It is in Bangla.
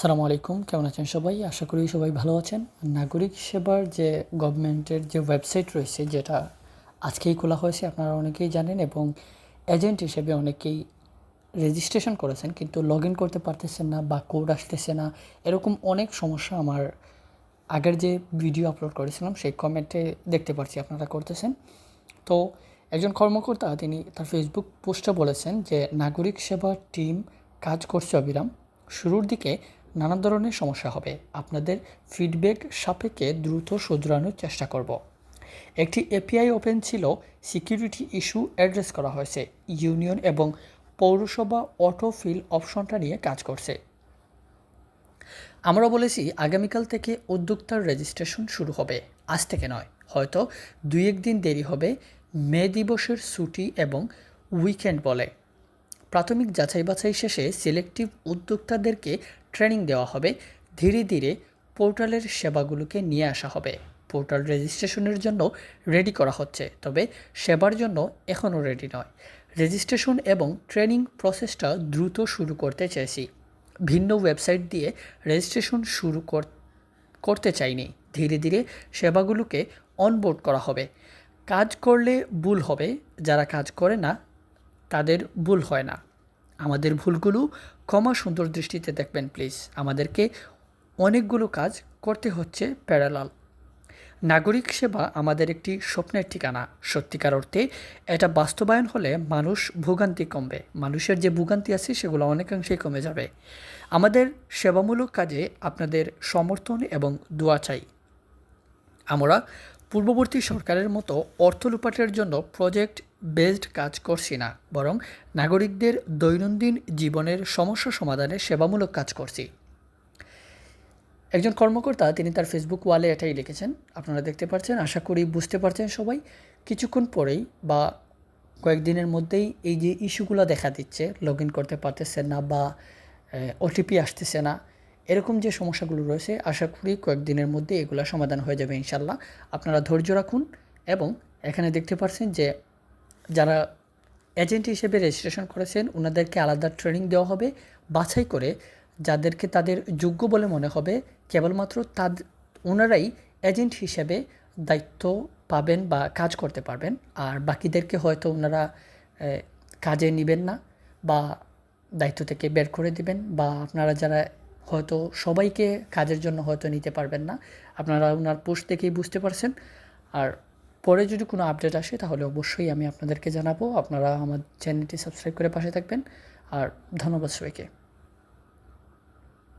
আসসালামু আলাইকুম, কেমন আছেন সবাই? আশা করি সবাই ভালো আছেন। নাগরিক সেবার যে গভর্নমেন্টের যে ওয়েবসাইট রয়েছে, যেটা আজকেই খোলা হয়েছে, আপনারা অনেকেই জানেন এবং এজেন্ট হিসেবে অনেকেই রেজিস্ট্রেশন করেছেন, কিন্তু লগ ইন করতে পারতেছেন না বা কোড আসতেছে না। এরকম অনেক সমস্যা আমার আগের যে ভিডিও আপলোড করেছিলাম, সেই কমেন্টে দেখতে পাচ্ছি আপনারা করতেছেন। তো একজন কর্মকর্তা, তিনি তার ফেসবুক পোস্টে বলেছেন যে, নাগরিক সেবা টিম কাজ করছে অবিরাম। শুরুর দিকে নানা ধরনের সমস্যা হবে। আপনাদের ফিডব্যাক সাপেক্ষে দ্রুত শুধরানোর চেষ্টা করব। একটি এপিআই ওপেন ছিল সিকিউরিটি ইস্যু অ্যাড্রেস করা হয়েছে ইউনিয়ন এবং পৌরসভা অটোফিল অপশনটা নিয়ে কাজ করছে। আমরা বলেছি, আগামীকাল থেকে উদ্যোক্তার রেজিস্ট্রেশন শুরু হবে। আজ থেকে নয়, হয়তো দুই একদিন দেরি হবে, মে দিবসের ছুটি এবং উইকেন্ড বলে। প্রাথমিক যাচাই বাছাই শেষে সিলেক্টিভ উদ্যোক্তাদেরকে ট্রেনিং দেওয়া হবে, ধীরে ধীরে পোর্টালের সেবাগুলোকে নিয়ে আসা হবে। পোর্টাল রেজিস্ট্রেশনের জন্য রেডি করা হচ্ছে, তবে সেবার জন্য এখনও রেডি নয়। রেজিস্ট্রেশন এবং ট্রেনিং প্রসেসটা দ্রুত শুরু করতে চেয়েছি। ভিন্ন ওয়েবসাইট দিয়ে রেজিস্ট্রেশন শুরু কর- করতে চাইনি। ধীরে ধীরে সেবাগুলোকে অনবোর্ড করা হবে। কাজ করলে ভুল হবে, যারা কাজ করে না, তাদের ভুল হয় না। আমাদের ভুলগুলো ক্ষমা সুন্দর দৃষ্টিতে দেখবেন প্লিজ আমাদেরকে অনেকগুলো কাজ করতে হচ্ছে প্যারালাল নাগরিক সেবা আমাদের একটি স্বপ্নের ঠিকানা। সত্যিকার অর্থে এটা বাস্তবায়ন হলে মানুষ ভোগান্তি কমবে। মানুষের যে ভোগান্তি আছে সেগুলো অনেকাংশেই কমে যাবে। আমাদের সেবামূলক কাজে আপনাদের সমর্থন এবং দোয়া চাই। আমরা পূর্ববর্তী সরকারের মতো অর্থ লুপাটের জন্য প্রজেক্ট বেসড কাজ করছি না, বরং নাগরিকদের দৈনন্দিন জীবনের সমস্যা সমাধানে সেবামূলক কাজ করছি। একজন কর্মকর্তা, তিনি তার ফেসবুক ওয়ালে এটাই লিখেছেন। আপনারা দেখতে পাচ্ছেন, আশা করি বুঝতে পারছেন সবাই, কিছুক্ষণ পরেই বা কয়েকদিনের মধ্যেই এই যে ইস্যুগুলো দেখা দিচ্ছে লগ ইন করতে পারতেছে না বা ওটিপি আসতেছে না এরকম যে সমস্যাগুলো রয়েছে, আশা করি কয়েকদিনের মধ্যে এগুলো সমাধান হয়ে যাবে ইনশাল্লাহ আপনারা ধৈর্য রাখুন এবং এখানে দেখতে পাচ্ছেন যে যারা এজেন্ট হিসেবে রেজিস্ট্রেশন করেছেন ওনাদেরকে আলাদা ট্রেনিং দেওয়া হবে। বাছাই করে যাদেরকে তাদের যোগ্য বলে মনে হবে, কেবলমাত্র তাদের ওনারাই এজেন্ট হিসেবে দায়িত্ব পাবেন বা কাজ করতে পারবেন। আর বাকিদেরকে হয়তো ওনারা কাজে নেবেন না বা দায়িত্ব থেকে বের করে দিবেন বা আপনারা যারা হয়তো সবাইকে কাজের জন্য হয়তো নিতে পারবেন না। আপনারা ওনার পোস্ট দেখেই বুঝতে পারছেন। আর পরে যদি কোনো আপডেট আসে, তাহলে অবশ্যই আমি আপনাদেরকে জানাব। আপনারা আমার চ্যানেলটি সাবস্ক্রাইব করে পাশে থাকবেন। আর ধন্যবাদ সবাইকে।